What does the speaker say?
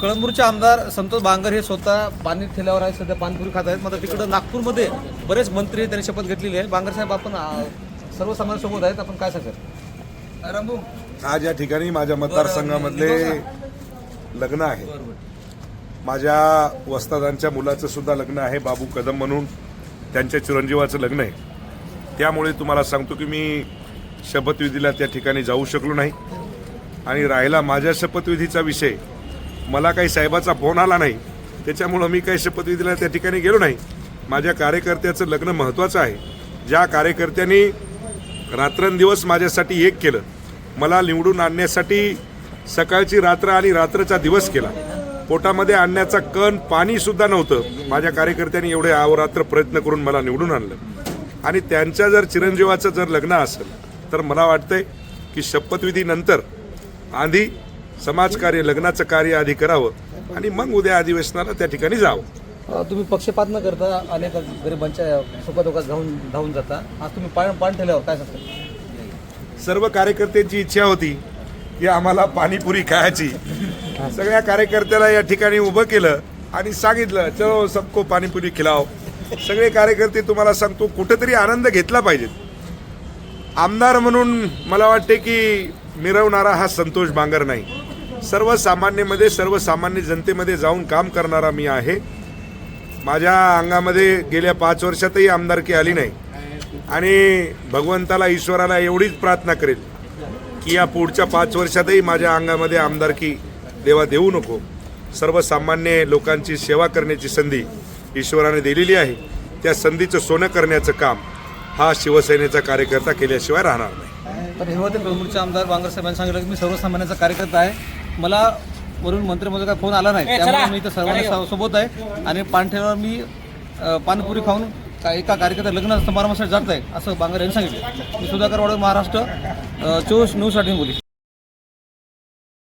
कळंबूरचे आमदार संतोष बांगर हे स्वतः पाणी ठेल्यावर आहे सध्या पाणीपुरी खात आहेत. मात्र तिकडं नागपूरमध्ये बरेच मंत्री त्यांनी शपथ घेतलेली आहे. बांगर साहेब आपण सर्वसामान्यांसोबत आहेत. आपण काय सांगाल? आज या ठिकाणी माझ्या मतदारसंघामधले लग्न आहे. माझ्या वस्तादांच्या मुलाचं सुद्धा लग्न आहे बाबू कदम म्हणून. त्यांच्या चिरंजीवाचं लग्न आहे. त्यामुळे तुम्हाला सांगतो की मी शपथविधीला त्या ठिकाणी जाऊ शकलो नाही. आणि राहिला माझ्या शपथविधीचा विषय. मला काही साहेबाचा फोन आला नाही. त्याच्यामुळं मी काही शपथविधीला त्या ठिकाणी गेलो नाही. माझ्या कार्यकर्त्याचं लग्न महत्त्वाचं आहे. ज्या कार्यकर्त्यांनी रात्रंदिवस माझ्यासाठी एक केलं मला निवडून आणण्यासाठी सकाळची रात्र आणि रात्रचा दिवस केला. पोटामध्ये आणण्याचा कण पाणीसुद्धा नव्हतं. माझ्या कार्यकर्त्यांनी एवढे आवरात्र प्रयत्न करून मला निवडून आणलं. आणि त्यांच्या जर चिरंजीवाचं जर लग्न असेल तर मला वाटतंय की शपथविधीनंतर आधी समाजकार्य लग्नाचं कार्य आधी करावं आणि मग उद्या अधिवेशनाला त्या ठिकाणी जावं. तुम्ही पक्षपात न करता अनेक गरिबांच्या सुखदुःखात धावून धावून जाता. आज तुम्ही पाण पाण ठेल्यावर काय सांगता? सर्व कार्यकर्त्यांची इच्छा होती की आम्हाला पाणीपुरी खायची. सगळ्या कार्यकर्त्याला या ठिकाणी उभं केलं आणि सांगितलं चलो सबको पाणीपुरी खिलाव सगळे कार्यकर्ते तुम्हाला सांगतो कुठेतरी आनंद घेतला पाहिजेत आमदार म्हणून मला वाटते की मिरवणारा हा संतोष बांगर नाही. सर्वसामान्यमध्ये सर्वसामान्य जनतेमध्ये जाऊन काम करणारा मी आहे. माझ्या अंगामध्ये गेल्या पाच वर्षातही आमदारकी आली नाही. आणि भगवंताला ईश्वराला एवढीच प्रार्थना करेल की या पुढच्या पाच वर्षातही माझ्या अंगामध्ये आमदारकी देवा देऊ नको. सर्वसामान्य लोकांची सेवा करण्याची संधी ईश्वराने दिलेली आहे. त्या संधीचं सोनं करण्याचं काम हा शिवसेनेचा कार्यकर्ता केल्याशिवाय राहणार नाही. तर हे होते कळंबूरचे आमदार बांगर साहेबांनी सांगितलं की मी सर्वसामान्यांचा कार्यकर्ता आहे. मला वरून मंत्रिमंडळ काय फोन आला नाही त्यामुळे मी इथं सर्वांना सोबत आहे. आणि पाणठेवर मी अ, पाणीपुरी खाऊन का- एका कार्यकर्ता लग्न समारंभासाठी जात आहे असं बांगर यांनी सांगितलं. मी सुधाकर वाडे महाराष्ट्र चोवीस न्यूजसाठी बोली